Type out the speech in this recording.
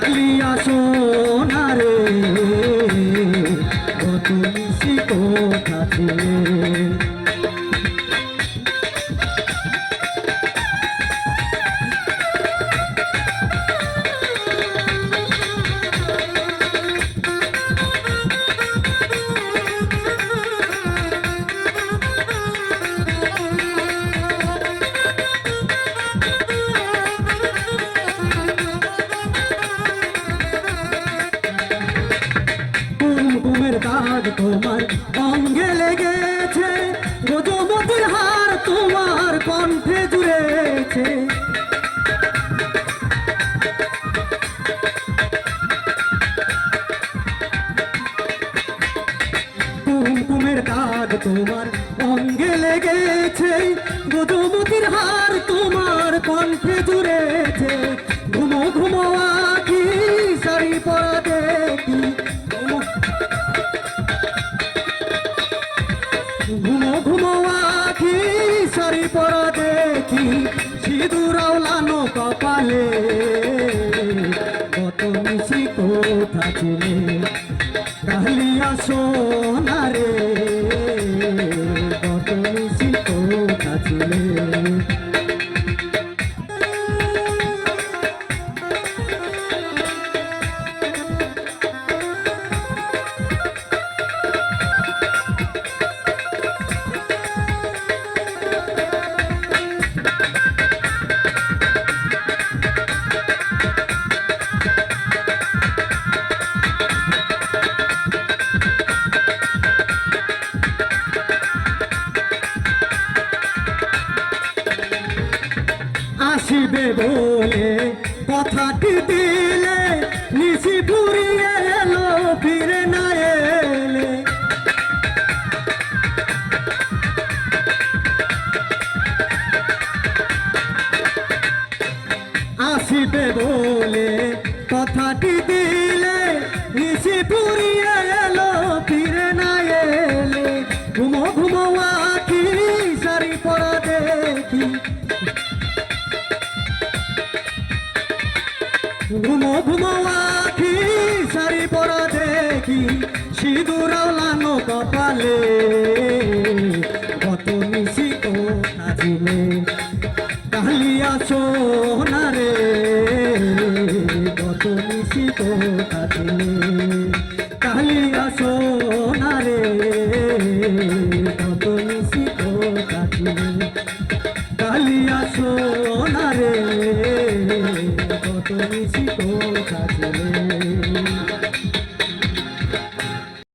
কালিয়া সোনা রে সে কোথা দাগ তোমার অঙ্গে লেগেছে গজমতির হার তোমার কণ্ঠে জুড়েছে। তোমার অঙ্গে লেগেছে। গজমতির হার তোমার কণ্ঠে জুড়েছে। শাড়ি পরা দেখি সিঁদুর আওলানো কপালে কত মিশি কোথা চলে কালিয়া সোনা আসিবে বলে কথাটি দিলে, নিশি এলো ফিরে না এলে আসিবে বলে কথাটি দিলে, নিশি ফুরিয়ে এলো ফিরে না এলে ঘুমো ঘুমো আখি, সারি পরা দেখি মধুমাখি শাড়ি পরা দেখি, সিঁদুর লানো কপালে। কত মিশি তো সাজিলে কালিয়া সোনারে কত মিশি তো সাজিলে কালিয়া সোনারে কত মিশি তো সাজিলে কালিয়া সোনারে কত মিশি তো